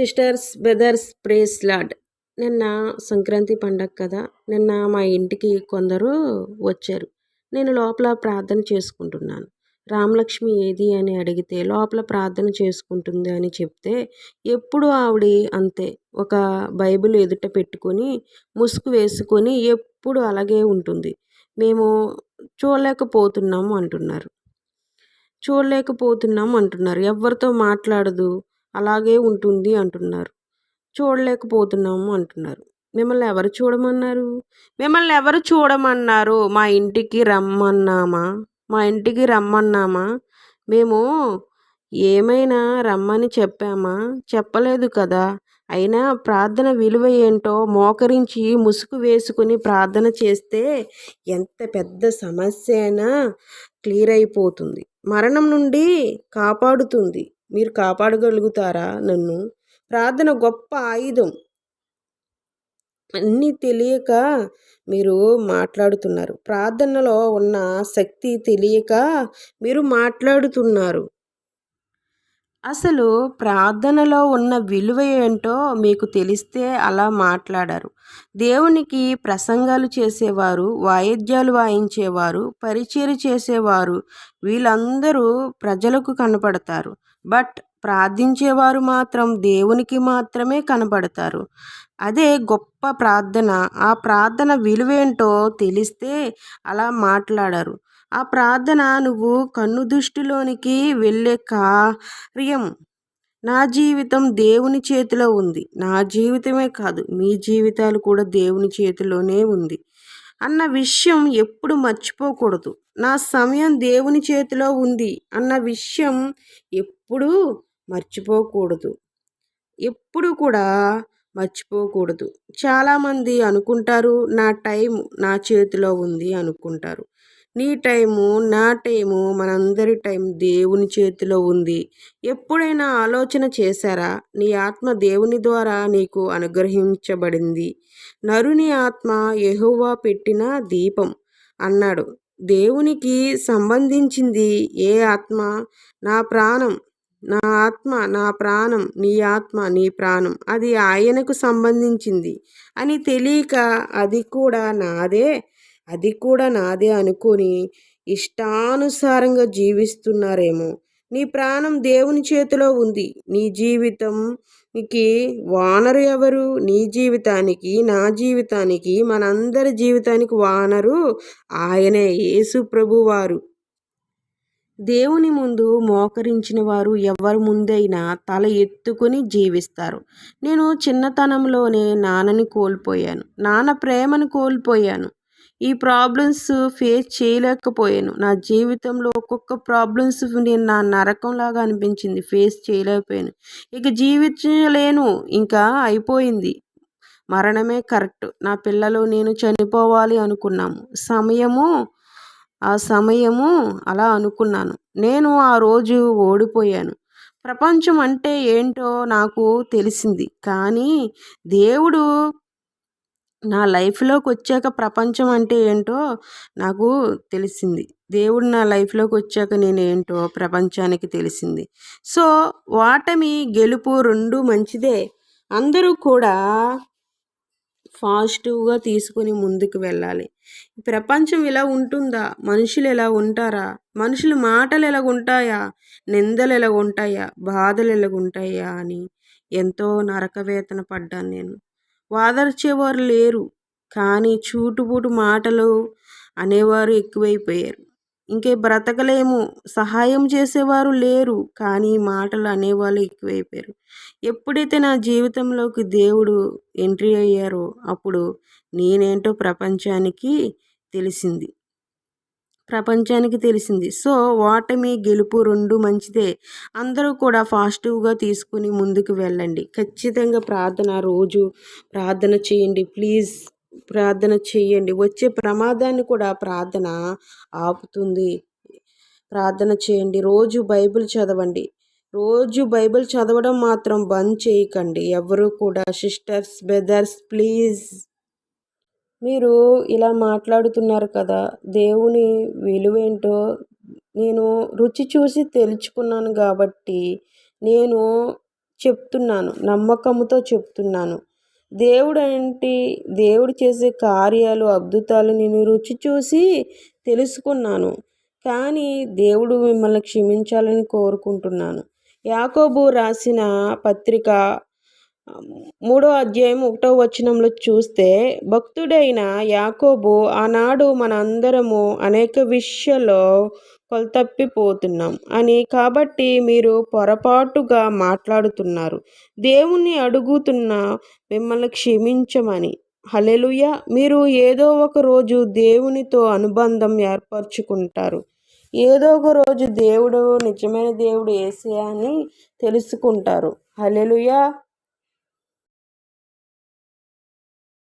Sisters brothers praise lord. నిన్న సంక్రాంతి పండగ కదా నిన్న మా ఇంటికి కొందరు వచ్చారు. నేను లోపల ప్రార్థన చేసుకుంటున్నాను. రామలక్ష్మి ఏది అని అడిగితే లోపల ప్రార్థన చేసుకుంటుంది అని చెప్తే ఎప్పుడు ఆవిడ అంతే. ఒక బైబిల్ ఎదుట పెట్టుకొని ముసుగు వేసుకొని ఎప్పుడు అలాగే ఉంటుంది. మేము చూడలేకపోతున్నాము అంటున్నారు. చూడలేకపోతున్నాం అంటున్నారు. ఎవరితో మాట్లాడదు? అలాగే ఉంటుంది అంటున్నారు. చూడలేకపోతున్నాము అంటున్నారు. మిమ్మల్ని ఎవరు చూడమన్నారు? మిమ్మల్ని ఎవరు చూడమన్నారు? మా ఇంటికి రమ్మన్నామా? మా ఇంటికి రమ్మన్నామా? మేము ఏమైనా రమ్మని చెప్పామా? చెప్పలేదు కదా. అయినా ప్రార్థన విలువ ఏంటో మోకరించి ముసుగు వేసుకుని ప్రార్థన చేస్తే ఎంత పెద్ద సమస్య అయినా క్లియర్ అయిపోతుంది. మరణం నుండి కాపాడుతుంది. మీరు కాపాడగలుగుతారా నన్ను? ప్రార్థన గొప్ప ఆయుధం. అన్నీ తెలియక మీరు మాట్లాడుతున్నారు. ప్రార్థనలో ఉన్న శక్తి తెలియక మీరు మాట్లాడుతున్నారు. అసలు ప్రార్థనలో ఉన్న విలువ ఏంటో మీకు తెలిస్తే అలా మాట్లాడారు. దేవునికి ప్రసంగాలు చేసేవారు వాయిద్యాలు వాయించేవారు పరిచయం చేసేవారు వీళ్ళందరూ ప్రజలకు కనపడతారు. బట్ ప్రార్థించేవారు మాత్రం దేవునికి మాత్రమే కనపడతారు. అదే గొప్ప ప్రార్థన ఆ ప్రార్థన విలువేంటో తెలిస్తే అలా మాట్లాడారు. ఆ ప్రార్థన నువ్వు కన్ను దృష్టిలోనికి వెళ్ళే కార్యం నా జీవితం దేవుని చేతిలో ఉంది. నా జీవితమే కాదు మీ జీవితాలు కూడా దేవుని చేతిలోనే ఉంది. అన్న విషయం ఎప్పుడు మర్చిపోకూడదు. నా సమయం దేవుని చేతిలో ఉంది అన్న విషయం ఎప్పుడూ మర్చిపోకూడదు. ఎప్పుడు కూడా మర్చిపోకూడదు. చాలామంది అనుకుంటారు నా టైం నా చేతిలో ఉంది అనుకుంటారు. నీ టైము నా టైము మనందరి టైం దేవుని చేతిలో ఉంది. ఎప్పుడైనా ఆలోచన చేశారా? నీ ఆత్మ దేవుని ద్వారా నీకు అనుగ్రహించబడింది. నరుని ఆత్మ ఎహోవా పెట్టిన దీపం అన్నాడు. దేవునికి సంబంధించింది ఏ ఆత్మ? నా ప్రాణం నా ఆత్మ నా ప్రాణం నీ ఆత్మ నీ ప్రాణం అది ఆయనకు సంబంధించింది. అని తెలియక అది కూడా నాదే? అది కూడా నాదే అనుకొని ఇష్టానుసారంగా జీవిస్తున్నారేమో. నీ ప్రాణం దేవుని చేతిలో ఉంది. నీ జీవితంకి వానరు ఎవరు? నీ జీవితానికి నా జీవితానికి మనందరి జీవితానికి వానరు ఆయనే యేసు ప్రభువారు దేవుని ముందు మోకరించిన వారు ఎవరి ముందైనా తల ఎత్తుకుని జీవిస్తారు. నేను చిన్నతనంలోనే నాన్నని కోల్పోయాను. నాన్న ప్రేమను కోల్పోయాను. ఈ ప్రాబ్లమ్స్ ఫేస్ చేయలేకపోయాను. నా జీవితంలో ఒక్కొక్క ప్రాబ్లమ్స్ నేను నా నరకంలాగా అనిపించింది. ఫేస్ చేయలేకపోయాను. ఇక జీవించలేను. ఇంకా అయిపోయింది. మరణమే కరెక్ట్ నా పిల్లలు నేను చనిపోవాలి అనుకున్నాము. సమయము ఆ సమయము అలా అనుకున్నాను. నేను ఆ రోజు ఓడిపోయాను. ప్రపంచం అంటే ఏంటో నాకు తెలిసింది. కానీ దేవుడు నా లైఫ్లోకి వచ్చాక ప్రపంచం అంటే ఏంటో నాకు తెలిసింది. దేవుడు నా లైఫ్లోకి వచ్చాక నేను ఏంటో ప్రపంచానికి తెలిసింది. సో వాటమి గెలుపు రెండు మంచిదే. అందరూ కూడా పాజిటివ్గా తీసుకొని ముందుకు వెళ్ళాలి. ప్రపంచం ఇలా ఉంటుందా? మనుషులు ఎలా ఉంటారా? మనుషుల మాటలు ఎలా ఉంటాయా? నిందలు ఎలా ఉంటాయా? బాధలు ఎలా ఉంటాయా? అని ఎంతో నరకవేతన పడ్డాను నేను. వాదర్చేవారు లేరు. కానీ చూటుబూటు మాటలు అనేవారు ఎక్కువైపోయారు. ఇంకే బ్రతకలేము సహాయం చేసేవారు లేరు కానీ మాటలు అనేవాళ్ళు ఎక్కువైపోయారు. ఎప్పుడైతే నా జీవితంలోకి దేవుడు ఎంట్రీ అయ్యారో అప్పుడు నేనేంటో ప్రపంచానికి తెలిసింది. ప్రపంచానికి తెలిసింది. సో ఓటమి గెలుపు రెండు మంచిదే. అందరూ కూడా పాజిటివ్గా తీసుకుని ముందుకు వెళ్ళండి. ఖచ్చితంగా ప్రార్థన రోజు ప్రార్థన చేయండి. ప్లీజ్ ప్రార్థన చేయండి. వచ్చే ప్రమాదాన్ని కూడా ప్రార్థన ఆపుతుంది. ప్రార్థన చేయండి. రోజు బైబిల్ చదవండి. రోజు బైబిల్ చదవడం మాత్రం బంద్ చేయకండి. ఎవరు కూడా సిస్టర్స్ బ్రదర్స్ ప్లీజ్ మీరు ఇలా మాట్లాడుతున్నారు కదా దేవుని విలువేంటో నేను రుచి చూసి తెలుసుకున్నాను కాబట్టి నేను చెప్తున్నాను నమ్మకంతో చెప్తున్నాను. దేవుడు ఏంటి దేవుడు చేసే కార్యాలు అద్భుతాలు నేను రుచి చూసి తెలుసుకున్నాను. కానీ దేవుడు మిమ్మల్ని క్షమించాలని కోరుకుంటున్నాను. యాకోబు రాసిన పత్రిక మూడో అధ్యాయం ఒకటో వచనంలో చూస్తే భక్తుడైన యాకోబు ఆనాడు మనందరము అనేక విషయాల్లో కొలతప్పిపోతున్నాం అని కాబట్టి మీరు పొరపాటుగా మాట్లాడుతున్నారు. దేవుణ్ణి అడుగుతున్న మిమ్మల్ని క్షమించమని. హలెలుయ మీరు ఏదో ఒక రోజు దేవునితో అనుబంధం ఏర్పరచుకుంటారు. ఏదో ఒక రోజు దేవుడు నిజమైన దేవుడు ఏసే అని తెలుసుకుంటారు. హలెలుయ